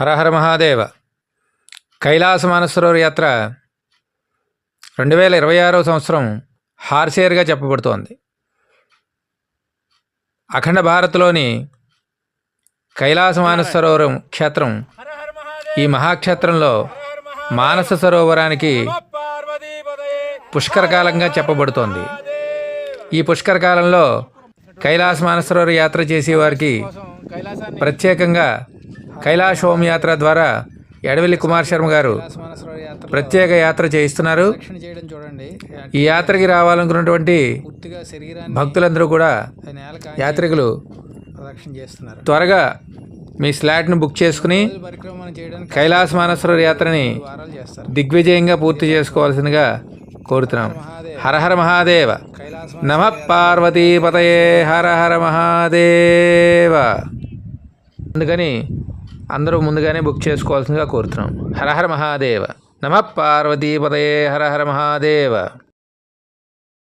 హరహర మహాదేవ. కైలాస మానసరోవర్ యాత్ర రెండు వేల ఇరవై ఆరో సంవత్సరం హార్సేర్గా చెప్పబడుతోంది. అఖండ భారత్లోని కైలాస మానసరోవరం క్షేత్రం ఈ మహాక్షేత్రంలో మానస సరోవరానికి పుష్కరకాలంగా చెప్పబడుతోంది. ఈ పుష్కరకాలంలో కైలాస మానస యాత్ర చేసేవారికి ప్రత్యేకంగా కైలాస హోమ్ యాత్ర ద్వారా ఎడవెల్లి కుమార్ శర్మ గారు ప్రత్యేక యాత్ర చేయిస్తున్నారు. ఈ యాత్రకి రావాలనుకున్నటువంటి భక్తులందరూ కూడా యాత్రికులు త్వరగా మీ స్లాట్ను బుక్ చేసుకుని కైలాస మానసరోవర యాత్రని దిగ్విజయంగా పూర్తి చేసుకోవాల్సిందిగా కోరుతున్నాం. హర హర మహాదేవ. నమ పార్వతీపతయే హర హర మహాదేవ. అందుకని అందరూ ముందుగానే బుక్ చేసుకోవాల్సిందిగా కోరుతున్నాం. హర హర మహాదేవ. నమ పార్వతీపదయే హర హర మహాదేవ.